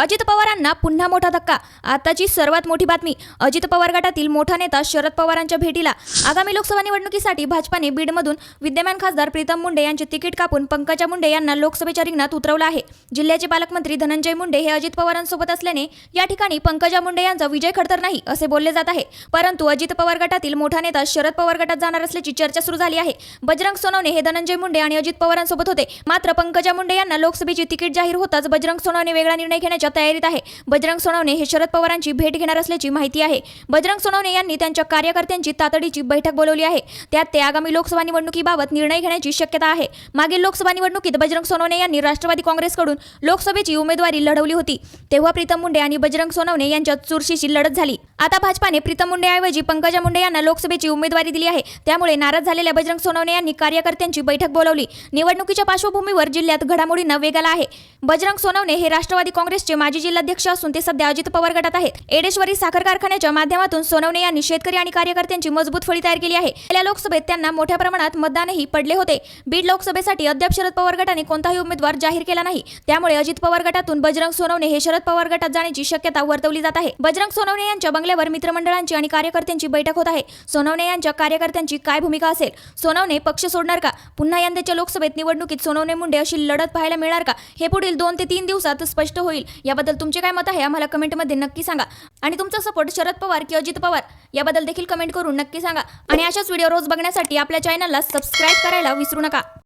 अजित पवारांना पुन्हा मोठा धक्का. आताची सर्वात मोठी बातमी अजित पवार गटातील मोठा नेता शरद पवारांच्या भेटीला. आगामी लोकसभा निवडणुकीसाठी भाजपाने बीडमधून विद्यमान खासदार प्रीतम मुंडे यांचे तिकीट कापून पंकजा मुंडे यांना लोकसभेच्या रिंगणात उतरवलं आहे. जिल्ह्याचे पालकमंत्री धनंजय मुंडे हे अजित पवारांसोबत असल्याने या ठिकाणी पंकजा मुंडे यांचा विजय खडतर नाही असे बोलले जात आहे. परंतु अजित पवार गटातील मोठा नेता शरद पवार गटात जाणार असल्याची चर्चा सुरू झाली आहे. बजरंग सोनवणे हे धनंजय मुंडे आणि अजित पवारांसोबत होते. मात्र पंकजा मुंडे यांना लोकसभेची तिकीट जाहीर होताच बजरंग सोनवणे वेगळा निर्णय घेण्याच्या तयारीत आहे. बजरंग सोनवणे हे शरद पवारांची भेट घेणार असल्याची माहिती आहे. बजरंग सोनवणे यांनी त्यांच्या कार्यकर्त्यांची तातडीची बैठक बोलवली आहे. त्यात ते आगामी लोकसभा निवडणुकीबाबत निर्णय घेण्याची शक्यता आहे. मागील लोकसभा निवडणुकीत बजरंग सोनवणे यांनी राष्ट्रवादी काँग्रेसकडून लोकसभेची उमेदवारी लढवली होती. तेव्हा प्रीतम मुंडे आणि बजरंग सोनवणे यांच्यात चुरशीची लढत झाली. आता भाजपाने प्रीतम मुंडेऐवजी पंकजा मुंडे यांना लोकसभेची उमेदवारी दिली आहे. त्यामुळे नाराज झालेल्या बजरंग सोनवणे यांनी कार्यकर्त्यांची बैठक बोलावली. निवडणुकीच्या पार्श्वभूमीवर जिल्ह्यात घडामोडींना वेग आला आहे. बजरंग सोनवणे हे राष्ट्रवादी काँग्रेसचे माजी जिल्हाध्यक्ष असून ते सध्या अजित पवार गटात आहेत. एडेश्वरी साखर कारखान्याच्या माध्यमातून सोनवणे यांनी शेतकरी आणि कार्यकर्त्यांची मजबूत फळी तयार केली आहे. गेल्या लोकसभेत त्यांना मोठ्या प्रमाणात मतदानही पडले होते. बीड लोकसभेसाठी अद्याप शरद पवार गटाने कोणताही उमेदवार जाहीर केला नाही. त्यामुळे अजित पवार गटातून बजरंग सोनवणे हे शरद पवार गटात जाण्याची शक्यता वर्तवली जात आहे. बजरंग सोनवणे यांच्या बंगल्यावर मित्रमंडळांची आणि कार्यकर्त्यांची बैठक होत आहे. सोनवणे यांच्या कार्यकर्त्यांची काय भूमिका असेल? सोनवणे पक्ष सोडणार का? पुन्हा यंदाच्या लोकसभेत निवडणुकीत सोनवणे मुंडे अशी लढत पाहायला मिळणार का? हे पुढील दोन ते तीन दिवसात स्पष्ट होईल. याबद्दल तुमचे काय मत आहे? आम्हाला कमेंटमध्ये नक्की सांगा. आणि तुमचा सपोर्ट शरद पवार की अजित पवार याबद्दल देखील कमेंट करून नक्की सांगा. आणि अशाच व्हिडिओ रोज बघण्यासाठी आपल्या चॅनलला सबस्क्राईब करायला विसरू नका.